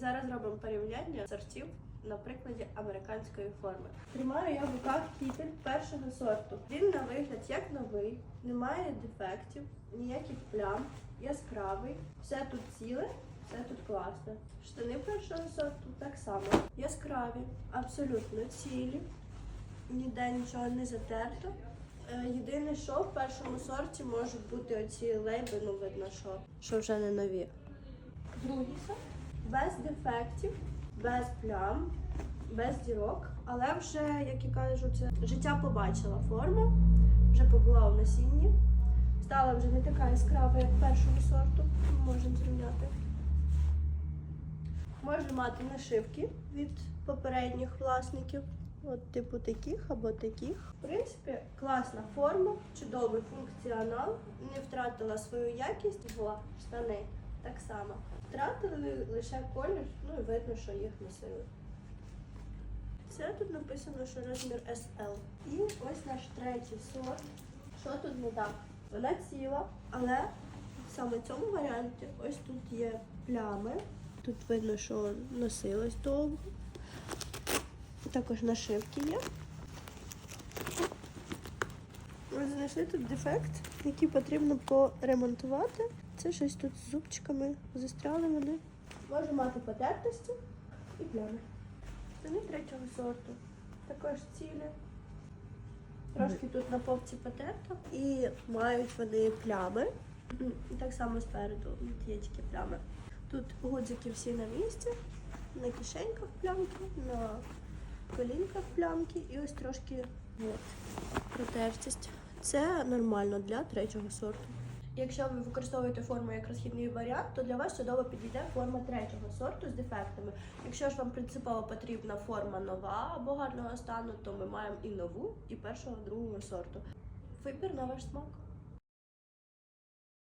Зараз робимо порівняння сортів на прикладі американської форми. Тримаю я в руках кітель першого сорту. Він на вигляд як новий, немає дефектів, ніяких плям, яскравий, все тут ціле, все тут класне. Штани першого сорту так само. Яскраві, абсолютно цілі, ніде нічого не затерто. Е, Єдине, що в першому сорті можуть бути оці лейби, ну видно, що, що вже не нові. Другий сорт без дефектів, без плям, без дірок, але вже, як я кажу, це життя побачила форму, вже побула у насінні, стала вже не така яскрава, як першого сорту. Можемо зрівняти. Може мати нашивки від попередніх власників. От типу таких або таких. В принципі, класна форма, чудовий функціонал, не втратила свою якість, бо штани так само. Втратили лише колір, ну і видно, що їх носили. Це тут написано, що розмір SL. І ось наш третій сорт. Що тут не так? Вона ціла, але саме в цьому варіанті ось тут є плями. Тут видно, що носилось довго. Також нашивки є. Ми знайшли тут дефект, який потрібно поремонтувати. Це щось тут з зубчиками застряли вони. Може мати потертості і плями. Штани третього сорту. Також цілі. Трошки тут на попці потерто. І мають вони плями. Так само спереду от є тільки плями. Тут гудзики всі на місці, на кишеньках плямки, на колінках плямки і ось трошки от, протертість. Це нормально для третього сорту. Якщо ви використовуєте форму як розхідний варіант, то для вас чудово підійде форма третього сорту з дефектами. Якщо ж вам принципово потрібна форма нова або гарного стану, то ми маємо і нову, і першого, другого сорту. Вибір на ваш смак.